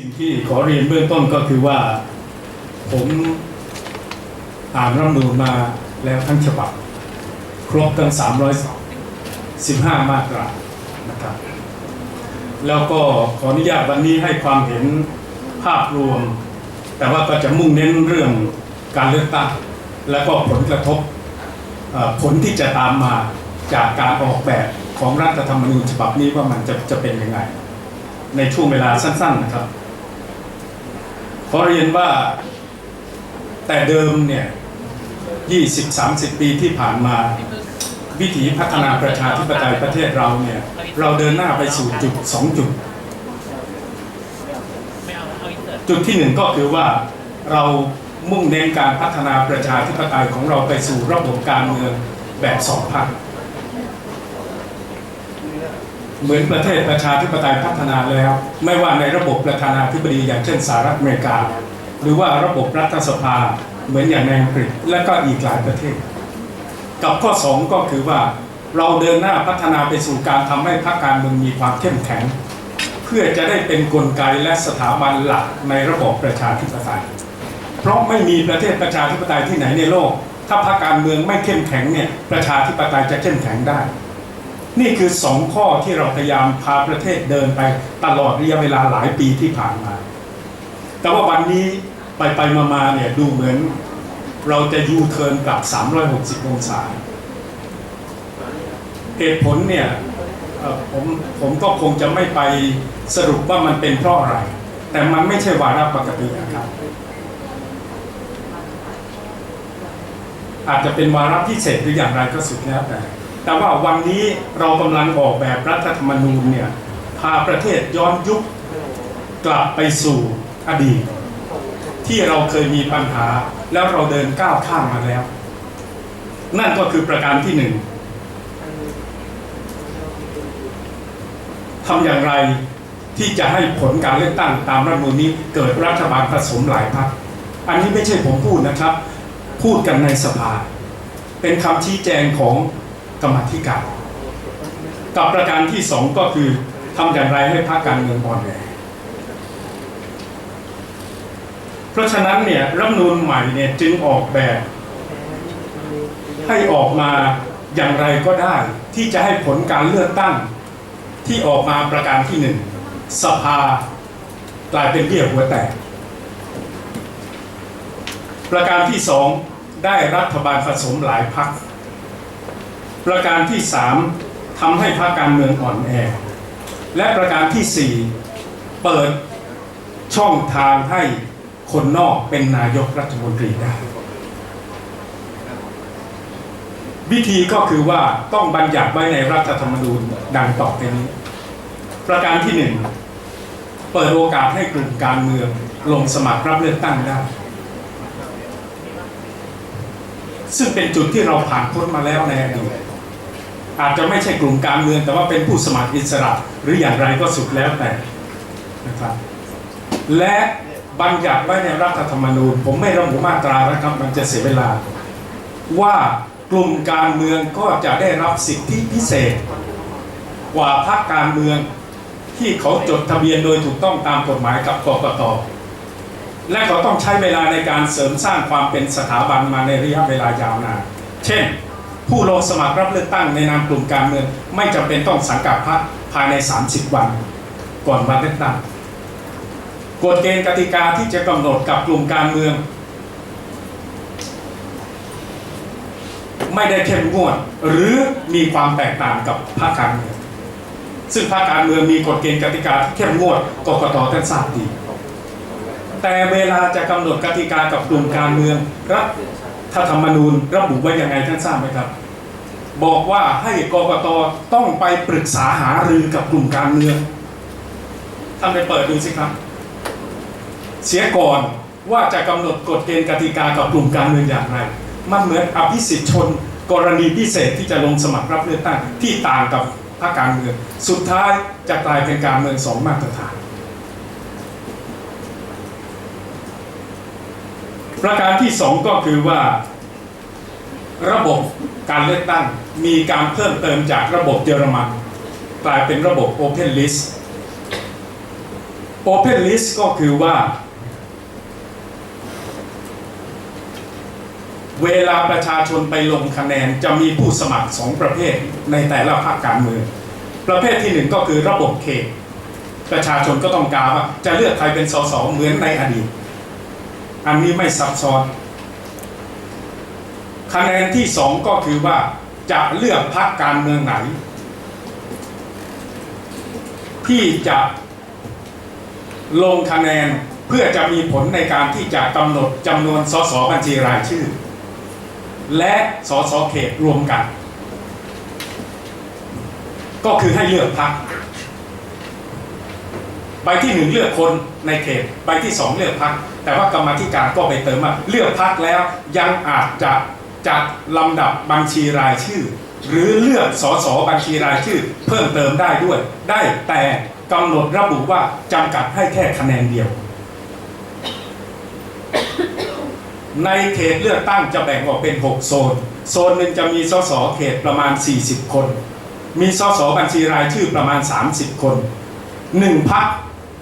สิ่งที่ขอเรียนเบื้องต้นก็คือว่า ผมอ่านรัฐมนูญมาแล้วทั้งฉบับ ครบทั้ง 315 มาตรานะครับ แล้วก็ขออนุญาตวันนี้ให้ความเห็นภาพรวม แต่ว่าก็จะมุ่งเน้นเรื่องการเลือกตั้งและก็ผลกระทบผลที่จะตามมาจากการออกแบบของรัฐธรรมนูญฉบับนี้ว่ามันจะจะเป็นยังไง ในช่วงเวลาสั้น ๆ นะครับ ขอเรียนว่าแต่เดิมเนี่ย20-30 ปีที่ผ่านมา วิถีพัฒนาประชาธิปไตยประเทศเราเนี่ย เราเดินหน้าไปสู่จุดสองจุด จุดที่หนึ่งก็คือว่าเรามุ่งเน้นการพัฒนาประชาธิปไตยของเราไปสู่ระบบการเมืองแบบสองพัก เหมือนประเทศประชาธิปไตยพัฒนาแล้ว ไม่ว่าในระบบประธานาธิบดีอย่างเช่นสหรัฐอเมริกา หรือว่าระบบรัฐสภาเหมือนอย่างในอังกฤษและก็อีกหลายประเทศ กับข้อสองก็คือว่าเราเดินหน้าพัฒนาไปสู่การทำให้พรรคการเมืองมีความเข้มแข็ง เพื่อจะได้เป็นนกลไกและสถาบันหลักในระบบประชาธิปไตย เพราะไม่มีประเทศประชาธิปไตยที่ไหนในโลก ถ้าพรรคการเมืองไม่เข้มแข็งเนี่ยประชาธิปไตยจะเข้มแข็งได้ นี่คือสองข้อที่เราพยายามพาประเทศเดินไปตลอดระยะเวลาหลายปีที่ผ่านมา แต่ว่าวันนี้ไปไปมามาเนี่ยดูเหมือน เราจะยูเทิร์นกลับ 360 องศาเหตุผลเนี่ยผมผมก็คงจะไม่ไปสรุปว่ามันเป็นเพราะอะไร แต่มันไม่ใช่วาระปกตินะครับ อาจจะเป็นวาระพิเศษหรืออย่างไรก็สุดแล้วแต่ แต่ว่าวันนี้เรากำลังออกแบบรัฐธรรมนูญเนี่ยพาประเทศย้อนยุคกลับไปสู่อดีต ที่เราเคยมีปัญหาแล้วเราเดินก้าวข้ามมาแล้ว นั่นก็คือประการที่หนึ่งทำอย่างไรที่จะให้ผลการเลือกตั้งตามรัฐมนูญนี้เกิดรัฐบาลผสมหลายพรรคอันนี้ไม่ใช่ผมพูดนะครับ พูดกันในสภา เป็นคำชี้แจงของ กรรมธิการ กับประการที่สองก็คือทำอย่างไรให้พรรคการเมืองอ่อนแอเพราะฉะนั้นเนี่ยรัฐนูญใหม่เนี่ยจึงออกแบบ ให้ออกมาอย่างไรก็ได้ ที่จะให้ผลการเลือกตั้ง ที่ออกมาประการที่หนึ่งสภากลายเป็นเบี้ยหัวแตกประการที่สองได้รัฐบาลผสมหลายพรรค ประการที่สามทำให้พรรคการเมืองอ่อนแอ และประการที่สี่เปิดช่องทางให้คนนอกเป็นนายกรัฐมนตรีได้ วิธีก็คือว่าต้องบัญญัติไว้ในรัฐธรรมนูญดังต่อไปนี้ ประการที่หนึ่งเปิดโอกาสให้กลุ่มการเมืองลงสมัครรับเลือกตั้งได้ ซึ่งเป็นจุดที่เราผ่านพ้นมาแล้วในอดีต อาจจะไม่ใช่กลุ่มการเมือง แต่ว่าเป็นผู้สมัครอิสระหรืออย่างไรก็สุดแล้วแต่นะครับและบัญญัติไว้ในรัฐธรรมนูญ ผมไม่ระบุมาตรานะครับมันจะเสียเวลา ว่ากลุ่มการเมืองก็จะได้รับสิทธิพิเศษ กว่าพรรคการเมืองที่เขาจดทะเบียนโดยถูกต้องตามกฎหมายกับกกตและเขาต้องใช้เวลาในการเสริมสร้างความเป็นสถาบันมาในระยะเวลายาวนาน เช่น ผู้ลงสมัครรับเลือกตั้งในนามกลุ่มการเมืองไม่จำเป็นต้องสังกัดพรรคภายใน 30 วัน ก่อนวันเลือกตั้งกฎเกณฑ์กติกาที่จะกำหนดกับกลุ่มการเมือง ไม่ได้เข้มงวดหรือมีความแตกต่างกับพรรคการเมืองซึ่งพรรคการเมืองมีกฎเกณฑ์กติกาที่เข้มงวดกกตท่านทราบดีแต่เวลาจะกำหนดกติกากับกลุ่มการเมืองรัฐ ธรรมนูญระบุไว้ยังไงท่านทราบไหมครับ บอกว่าให้กรกตต้องไปปรึกษาหารือกับกลุ่มการเมืองท่านไปเปิดดูสิครับ เสียก่อนว่าจะกำหนดกฎเกณฑ์กติกากับกลุ่มการเมืองอย่างไร มันเหมือนอภิสิทธิชน กรณีพิเศษที่จะลงสมัครรับเลือกตั้งที่ต่างกับพรรคการเมือง สุดท้ายจะกลายเป็นการเมืองสองมาตรฐาน ประการที่สองก็คือว่า ระบบการเลือกตั้งมีการเพิ่มเติมจากระบบเยอรมันกลายเป็นระบบ Open List Open List ก็คือว่า เวลาประชาชนไปลงคะแนนจะมีผู้สมัครสองประเภทในแต่ละพรรคการเมือง ประเภทที่หนึ่งก็คือระบบเขตประชาชนก็ต้องการว่าจะเลือกใครเป็นสสเหมือนในอดีต อันนี้ไม่ซับซ้อน คะแนนที่สองก็คือว่าจะเลือกพรรคการเมืองไหน ที่จะลงคะแนนเพื่อจะมีผลในการที่จะกำหนดจำนวนสสบัญชีรายชื่อ และสสเขตรวมกัน ก็คือให้เลือกพรรคใบที่หนึ่งเลือกคนในเขตใบที่สองเลือกพรรค แต่ว่ากรรมธิการก็ไปเติมว่าเลือกพรรคแล้วยังอาจจะจัดลำดับบัญชีรายชื่อ หรือเลือกสสบัญชีรายชื่อ เพิ่มเติมได้ด้วย ได้แต่กำหนดระบุว่าจำกัดให้แค่คะแนนเดียว ในเขตเลือกตั้งจะแบ่งออกเป็น 6 โซน โซนหนึ่งจะมีสสเขตประมาณ 40 คน มีสสบัญชีรายชื่อประมาณ 30 คนหนึ่งพัก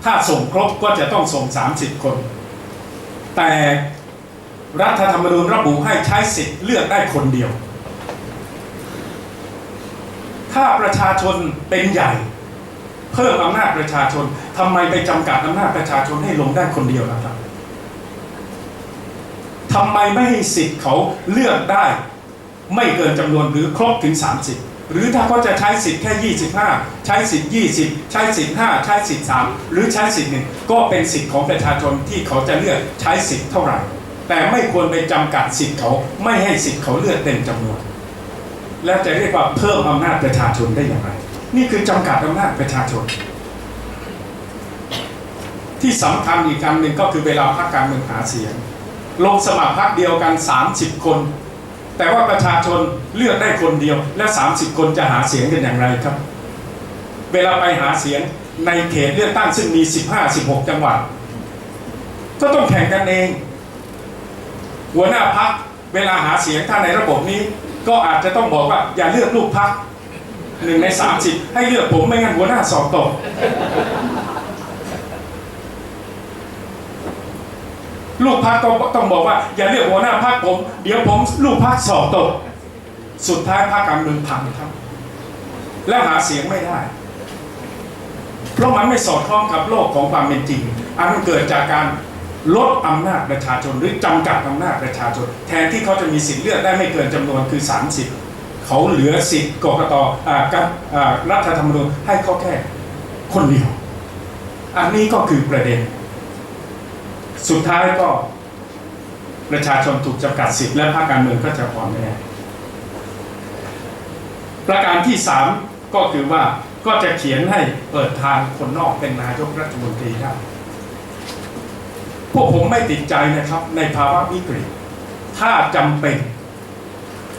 ถ้าส่งครบก็จะต้องส่ง 30 คน แต่รัฐธรรมนูญระบุให้ใช้สิทธิ์เลือกได้คนเดียว ถ้าประชาชนเป็นใหญ่ เพิ่มอำนาจประชาชนทำไมไปจำกัดอำนาจประชาชนให้ลงได้คนเดียวล่ะครับทำไมไม่ให้สิทธิ์เขาเลือกได้ ไม่เกินจำนวนหรือครบถึง 30 หรือถ้าเขาจะใช้สิทธิ์แค่ 25 ใช้สิทธิ์ 20 ใช้สิทธิ์5ใช้สิทธิ์3หรือใช้สิทธิ์หนึ่งก็เป็นสิทธิ์ของประชาชนที่เขาจะเลือกใช้สิทธิ์เท่าไหร่ แต่ไม่ควรไปจำกัดสิทธิ์เขาไม่ให้สิทธิ์เขาเลือกเต็มจำนวน แล้วจะเรียกว่าเพิ่มอำนาจประชาชนได้อย่างไร นี่คือจำกัดอำนาจประชาชน ที่สำคัญอีกคำหนึ่งก็คือเวลาพรรคการเมืองหาเสียง ลงสมัครพรรคเดียวกัน 30 คน แต่ว่าประชาชนเลือกได้คนเดียว และ 30 คนจะหาเสียงกันอย่างไรครับ เวลาไปหาเสียงในเขตเลือกตั้งซึ่งมี 15-16 จังหวัด ก็ต้องแข่งกันเอง หัวหน้าพักเวลาหาเสียงถ้าในระบบนี้ ก็อาจจะต้องบอกว่าอย่าเลือกลูกพักหนึ่งใน30ให้เลือกผมไม่งั้นหัวหน้าสอบตก ลูกพักก็ต้องบอกว่า อย่าเลือกหัวหน้าพักผม เดี๋ยวผมลูกพักสอบตก สุดท้ายพักการเมืองพังครับ แล้วหาเสียงไม่ได้ เพราะมันไม่สอดคล้องกับโลกของความเป็นจริง อันมันเกิดจากการลดอำนาจประชาชนหรือจำกัดอำนาจประชาชน แทนที่เขาจะมีสิทธิ์เลือกได้ไม่เกินจำนวนคือ 30 เขาเหลือสิทธิ์กกตอ่ากับรัฐธรรมนูญให้เขาแค่คนเดียว อันนี้ก็คือประเด็น สุดท้ายก็ประชาชนถูกจำกัดสิทธิ์และภาคการเมืองก็จะอ่อนแอประการที่สามก็คือว่าก็จะเขียนให้เปิดทางคนนอกเป็นนายกรัฐมนตรีได้พวกผมไม่ติดใจนะครับในภาวะวิกฤต ถ้าจำเป็น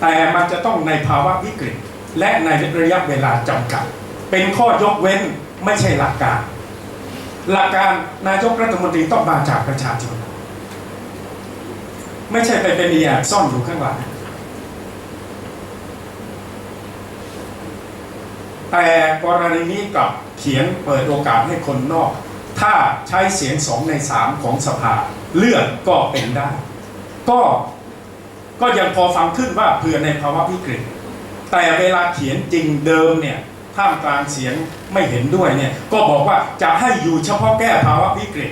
แต่มันจะต้องในภาวะวิกฤต และในระยะเวลาจำกัด เป็นข้อยกเว้นไม่ใช่หลักการ หลักการนายกรัฐมนตรีต้องมาจากประชาชน ไม่ใช่ไปเป็นอีแอบซ่อนอยู่ข้างหลังแต่กรณีนี้กับเขียนเปิดโอกาสให้คนนอก ถ้าใช้เสียงสองในสามของสภา เลือกก็เป็นได้ ก็ก็ยังพอฟังขึ้นว่าเผื่อในภาวะวิกฤต แต่เวลาเขียนจริงเดิมเนี่ย ท่ามกลางเสียงไม่เห็นด้วยเนี่ยก็บอกว่าจะให้อยู่เฉพาะแก้ภาวะวิกฤต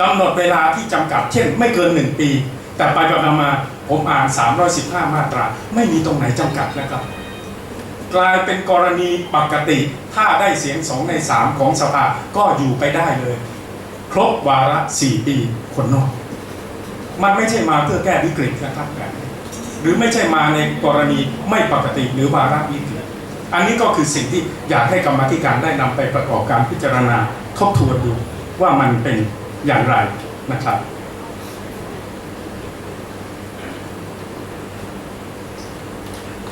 กำหนดเวลาที่จำกัดเช่น ไม่เกินหนึ่งปี แต่ไปไปมาผมอ่าน 315 มาตรา ไม่มีตรงไหนจำกัดนะครับ กลายเป็นกรณีปกติ ถ้าได้เสียงสองในสามของสภาก็อยู่ไปได้เลย ครบวาระสี่ปีคนนอก มันไม่ใช่มาเพื่อแก้วิกฤตนะครับแบบหรือไม่ใช่มาในกรณีไม่ปกติหรือวาระวิกฤต อันนี้ก็คือสิ่งที่อยากให้กรรมธิการได้นำไปประกอบการพิจารณาทบทวนดูว่ามันเป็นอย่างไรนะครับ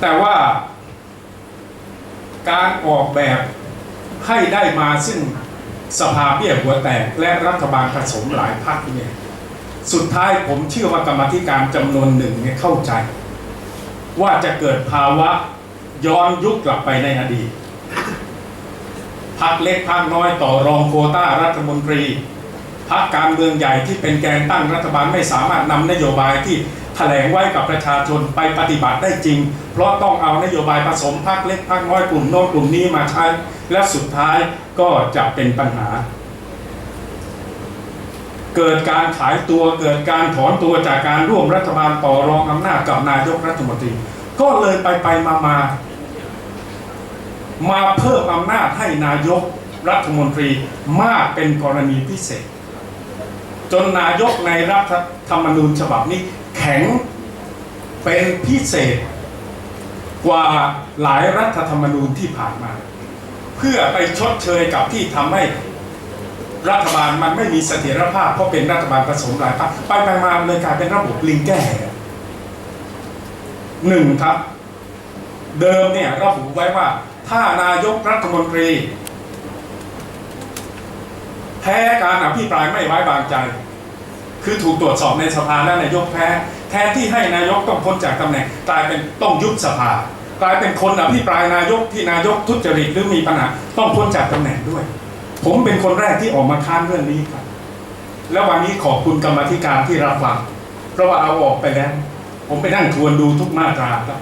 แต่ว่าการออกแบบให้ได้มาซึ่งสภาเบี้ยหัวแตกและรัฐบาลผสมหลายพรรคเนี่ยสุดท้ายผมเชื่อว่ากรรมธิการจำนวนหนึ่งเนี่ยเข้าใจ ว่าจะเกิดภาวะ ย้อนยุคกลับไปในอดีตพักเล็กพักน้อยต่อรองโคต้ารัฐมนตรีพักการเมืองใหญ่ที่เป็นแกนตั้งรัฐบาลไม่สามารถนำนโยบายที่แถลงไว้กับประชาชนไปปฏิบัติได้จริง เพราะต้องเอานโยบายผสมพักเล็กพักน้อยกลุ่มโน้นกลุ่มนี้มาใช้และสุดท้ายก็จะเป็นปัญหา เกิดการขายตัวเกิดการถอนตัวจากการร่วมรัฐบาลต่อรองอำนาจกับนายกรัฐมนตรี ก็เลยไปไปมามา มาเพิ่มอำนาจให้นายกรัฐมนตรีมากเป็นกรณีพิเศษ จนนายกในรัฐธรรมนูญฉบับนี้แข็งเป็นพิเศษ กว่าหลายรัฐธรรมนูญที่ผ่านมา เพื่อไปชดเชยกับที่ทำให้รัฐบาลมันไม่มีเสถียรภาพเพราะเป็นรัฐบาลผสมหลายพรรคไปไปมาเลยกลายเป็นระบบลิงแก้หนึ่งครับ เดิมเนี่ยระบุไว้ว่า ถ้านายกรัฐมนตรี แพ้การอภิปรายไม่ไว้วางใจ คือถูกตรวจสอบในสภาและนายกแพ้แทนที่ให้นายกต้องพ้นจากตำแหน่งกลายเป็นต้องยุบสภา กลายเป็นคนอภิปรายนายกที่นายกทุจริตหรือมีปัญหาต้องพ้นจากตำแหน่งด้วย ผมเป็นคนแรกที่ออกมาค้านเรื่องนี้ครับ แล้ววันนี้ขอบคุณกรรมธิการที่รับฟังเพราะว่าเอาออกไปแล้ว ผมไปนั่งทวนดูทุกมาตราครับ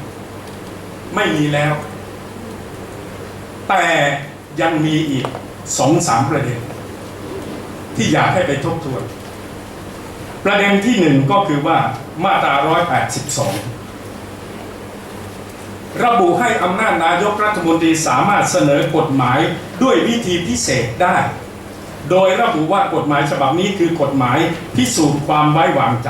ไม่มีแล้ว แต่ยังมีอีกสองสามประเด็น ที่อยากให้ไปทบทวน ประเด็นที่หนึ่งก็คือว่ามาตรา 182 ระบุให้อำนาจนายกรัฐมนตรีสามารถเสนอกฎหมายด้วยวิธีพิเศษได้ โดยระบุว่ากฎหมายฉบับนี้คือกฎหมายพิสูจน์ความไว้วางใจ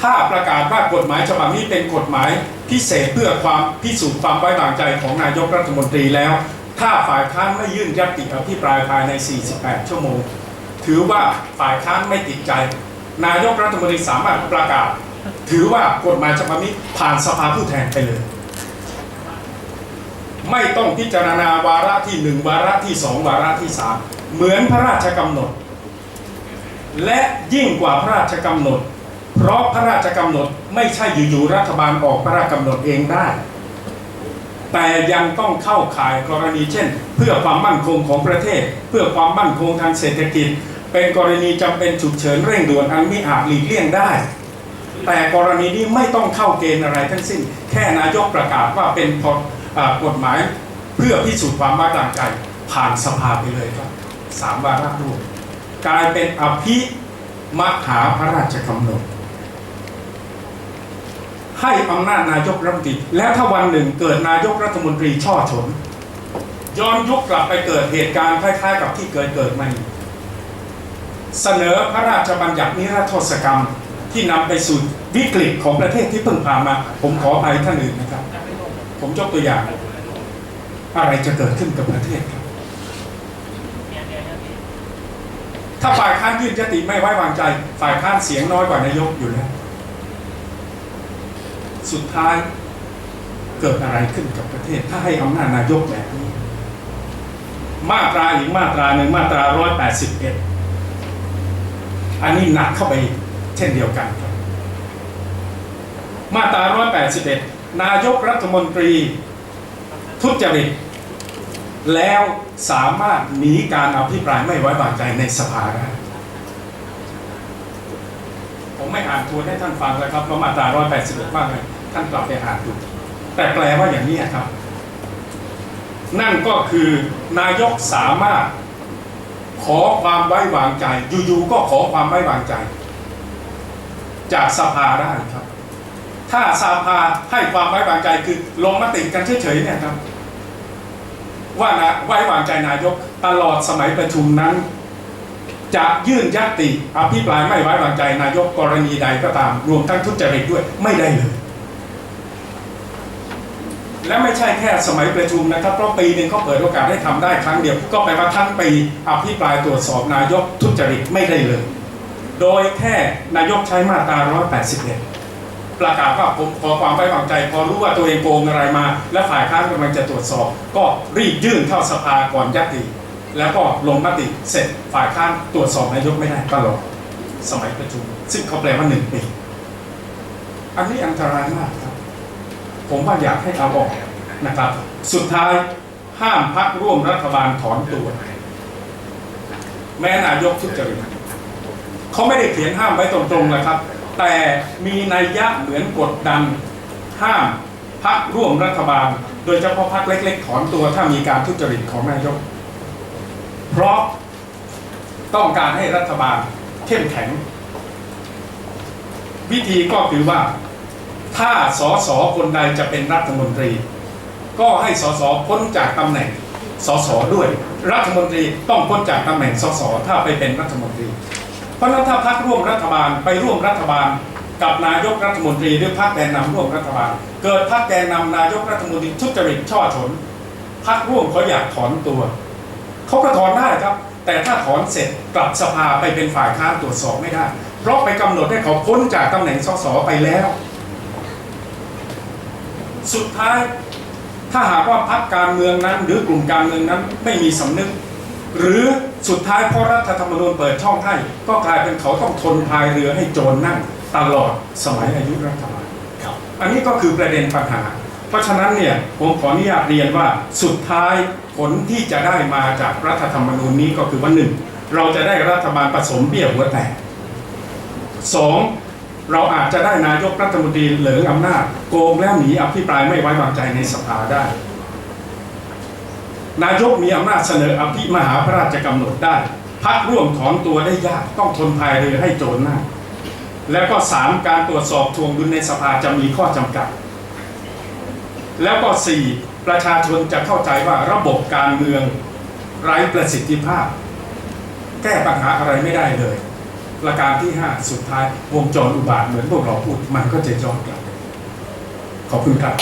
ถ้าประกาศว่ากฎหมายฉบับนี้เป็นกฎหมายพิเศษเพื่อความพิสูจน์ความไว้วางใจของนายกรัฐมนตรีแล้ว ถ้าฝ่ายค้านไม่ยื่นยติอภิปรายภายใน 48 ชั่วโมง ถือว่าฝ่ายค้านไม่ติดใจ นายกรัฐมนตรีสามารถประกาศ ถือว่ากฎหมายฉบับนี้ผ่านสภาผู้แทนไปเลย ไม่ต้องพิจารณาวาระที่หนึ่งวาระที่สองวาระที่สามเหมือนพระราชกำหนด และยิ่งกว่าพระราชกำหนด เพราะพระราชกำหนดไม่ใช่อยู่ๆรัฐบาลออกพระราชกำหนดเองได้ แต่ยังต้องเข้าข่ายกรณีเช่น เพื่อความมั่นคงของประเทศ เพื่อความมั่นคงทางเศรษฐกิจ เป็นกรณีจำเป็นฉุกเฉินเร่งด่วนอันมิอาจหลีกเลี่ยงได้ แต่กรณีนี้ไม่ต้องเข้าเกณฑ์อะไรทั้งสิ้น แค่นายกประกาศว่าเป็นพอกฎหมายเพื่อพิสูจน์ความไว้วางใจผ่านสภาไปเลยครับสามวาระรวมกลายเป็นอภิมหาพระราชกำหนด ให้อำนาจนายกรัฐมนตรี แล้วถ้าวันหนึ่งเกิดนายกรัฐมนตรีช่อฉนย้อนยุคกลับไปเกิดเหตุการณ์คล้ายๆ กับที่เกิดเกิดมาอีกเสนอพระราชบัญญัตินิรโทษกรรมที่นำไปสู่วิกฤตของประเทศที่เพิ่งผ่านมา ผมขออภัยท่านอื่นนะครับ ผมยกตัวอย่าง อะไรจะเกิดขึ้นกับประเทศครับถ้าฝ่ายค้านยื่นยติไม่ไว้วางใจ ฝ่ายค้านเสียงน้อยกว่านายกอยู่แล้ว สุดท้ายเกิดอะไรขึ้นกับประเทศ ถ้าให้อำนาจนายกแบบนี้ มาตราอีกมาตราหนึ่งมาตรา181อันนี้หนักเข้าไปเช่นเดียวกันครับ มาตรา181นายกรัฐมนตรี ทุจริต แล้วสามารถหนีการอภิปรายไม่ไว้วางใจในสภาได้ผมไม่อ่านทวนให้ท่านฟังเลยครับเพราะมาตรา181มากเลย ท่านกลับไปอ่านดูแต่แปลว่าอย่างนี้ครับ นั่นก็คือนายกสามารถขอความไว้วางใจ อยู่ๆก็ขอความไว้วางใจ จากสภาได้ครับ ถ้าสภาให้ความไว้วางใจคือลงมติกันเฉยๆเนี่ยครับ ว่านะไว้วางใจนายกตลอดสมัยประชุมนั้น จะยื่นยติอภิปรายไม่ไว้วางใจนายกกรณีใดก็ตาม รวมทั้งทุจริตด้วยไม่ได้เลย และไม่ใช่แค่สมัยประชุมนะครับ เพราะปีหนึ่งเขาเปิดโอกาสให้ทำได้ครั้งเดียว ก็แปลว่าทั้งปีอภิปรายตรวจสอบนายกทุจริตไม่ได้เลย โดยแค่นายกใช้มาตรา 181 ประกาศว่าผมขอความไว้วางใจ พอรู้ว่าตัวเองโกงอะไรมา และฝ่ายค้านกำลังจะตรวจสอบ ก็รีบยื่นเข้าสภาก่อนยติ แล้วก็ลงมติเสร็จฝ่ายค้านตรวจสอบนายกไม่ได้ตลอดสมัยประชุม ซึ่งเขาแปลว่าหนึ่งปี อันนี้อันตรายมากครับ ผมว่าอยากให้เอาออกนะครับ สุดท้ายห้ามพักร่วมรัฐบาลถอนตัว แม้นายกทุจริตเขาไม่ได้เขียนห้ามไว้ตรงๆนะครับ แต่มีนัยยะเหมือนกดดัน ห้ามพักร่วมรัฐบาล โดยเฉพาะพักเล็ก ๆ ถอนตัวถ้ามีการทุจริตของนายก เพราะต้องการให้รัฐบาลเข้มแข็ง วิธีก็คือว่า ถ้าสสคนใดจะเป็นรัฐมนตรี ก็ให้สสพ้นจากตำแหน่งสสด้วย รัฐมนตรีต้องพ้นจากตำแหน่งสสถ้าไปเป็นรัฐมนตรี เพราะนั้นถ้าพักร่วมรัฐบาลไปร่วมรัฐบาลกับนายกรัฐมนตรีหรือพรรคแกนนำร่วมรัฐบาล เกิดพรรคแกนนำนายกรัฐมนตรีทุจริตช่อฉนพรรคร่วมเขาอยากถอนตัวเขาก็ถอนได้ครับ แต่ถ้าถอนเสร็จกลับสภาไปเป็นฝ่ายค้านตรวจสอบไม่ได้ เพราะไปกำหนดให้เขาพ้นจากตำแหน่งสสไปแล้ว สุดท้าย ถ้าหากว่าพรรคการเมืองนั้น หรือกลุ่มการเมืองนั้นไม่มีสำนึก หรือสุดท้ายเพราะรัฐธรรมนูญเปิดช่องให้ ก็กลายเป็นเขาต้องทนพายเรือให้โจรนั่งตลอดสมัยอายุรัฐบาลครับอันนี้ก็คือประเด็นปัญหา เพราะฉะนั้นเนี่ยผมขออนุญาตเรียนว่าสุดท้ายผลที่จะได้มาจากรัฐธรรมนูญนี้ก็คือว่าหนึ่งเราจะได้รัฐบาลผสมเบี้ยหัวแตกสอง เราอาจจะได้นายกรัฐมนตรีเหลืองอำนาจ โกงแล้วหนีอภิปรายไม่ไว้วางใจในสภาได้ นายกมีอำนาจเสนออภิมหาพระราชกำหนดได้พักร่วมถอนตัวได้ยากต้องทนพายเรือให้โจรหน้า แล้วก็สามการตรวจสอบทวงดุลในสภาจะมีข้อจำกัด แล้วก็สี่ประชาชนจะเข้าใจว่าระบบการเมืองไร้ประสิทธิภาพ แก้ปัญหาอะไรไม่ได้เลย ประการที่ห้าสุดท้ายวงจรอุบาทเหมือนพวกเราพูด มันก็จะย้อนกลับ ขอบคุณครับ